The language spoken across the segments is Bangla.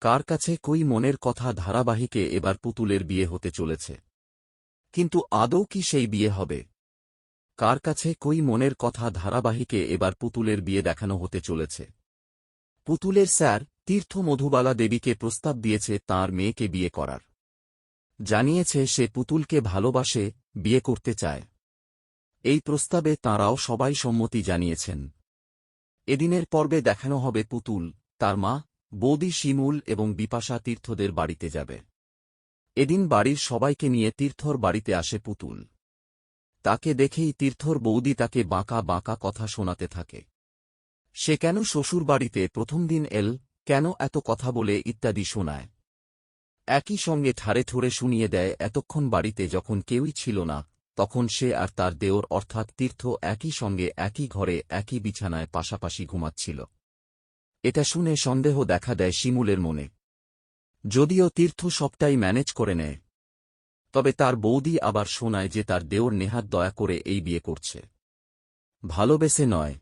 কার কাছে কই মনের কথা ধারাবাহিকে এবার পুতুলের বিয়ে হতে চলেছে। কিন্তু আদৌ কি সেই বিয়ে হবে? কার কাছে কই মনের কথা ধারাবাহিকে এবার পুতুলের বিয়ে দেখানো হতে চলেছে? পুতুলের স্যার তীর্থ মধুবালা দেবীকে প্রস্তাব দিয়েছে তার মেয়েকে বিয়ে করার। জানিয়েছে সে পুতুলকে ভালোবাসে, বিয়ে করতে চায়। এই প্রস্তাবে তাঁরাও সবাই সম্মতি জানিয়েছেন। এদিনের পর্বে দেখানো হবে পুতুল, তার মা বৌদি শিমুল এবং বিপাশা তীর্থদের বাড়িতে যাবে। এদিন বাড়ির সবাইকে নিয়ে তীর্থর বাড়িতে আসে পুতুল। তাকে দেখেই তীর্থর বৌদি তাকে বাঁকা বাঁকা কথা শোনাতে থাকে। সে কেন শ্বশুর বাড়িতে প্রথম দিন এল, কেন এত কথা বলে ইত্যাদি শোনায়। একই সঙ্গে ঠারে ঠোরে শুনিয়ে দেয়, এতক্ষণ বাড়িতে যখন কেউই ছিল না, তখন সে আর তার দেওর অর্থাৎ তীর্থ একই সঙ্গে একই ঘরে একই বিছানায় পাশাপাশি ঘুমাচ্ছিল। এটা শুনে সন্দেহ দেখা দেয় শিমুলের মনে। যদিও তীর্থ সবটাই ম্যানেজ করে নেয়। তবে তার বৌদি আবার শোনায় যে তার দেওর নেহাত দয়া করে এই বিয়ে করছে। ভালোবেসে নয়।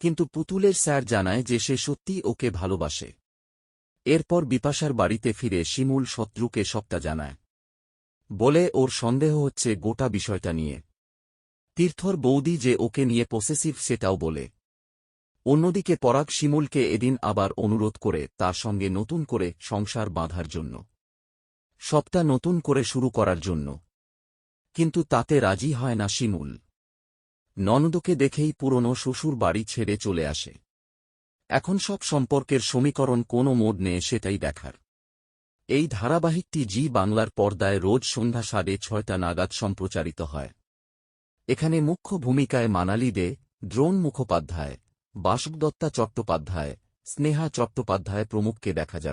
কিন্তু পুতুলের স্যার জানায় যে সে সত্যি ওকে ভালোবাসে। এরপর বিপাশার বাড়িতে ফিরে শিমুল শত্রুকে সবটা জানায়। বলে ওর সন্দেহ হচ্ছে গোটা বিষয়টা নিয়ে। তীর্থর বৌদি যে ওকে নিয়ে পসেসিভ সেটাও বলে। অন্যদিকে পরাগ শিমুলকে এদিন আবার অনুরোধ করে তার সঙ্গে নতুন করে সংসার বাঁধার জন্য। সবটা নতুন করে শুরু করার জন্য। কিন্তু তাতে রাজি হয় না শিমুল। ননদকে দেখেই পুরনো শ্বশুর বাড়ি ছেড়ে চলে আসে। এখন সব সম্পর্কের সমীকরণ কোনো মোড় নেয় সেটাই দেখার। এই ধারাবাহিকটি জি বাংলার পর্দায় রোজ সন্ধ্যা সাড়ে ছয়টা নাগাদ সম্প্রচারিত হয়। এখানে মুখ্য ভূমিকায় মানালি দে, দ্রোণ মুখোপাধ্যায় বাসুদত্তা চট্টোপাধ্যায় স্নেহা চট্টোপাধ্যায় প্রমুখকে দেখা যাবে।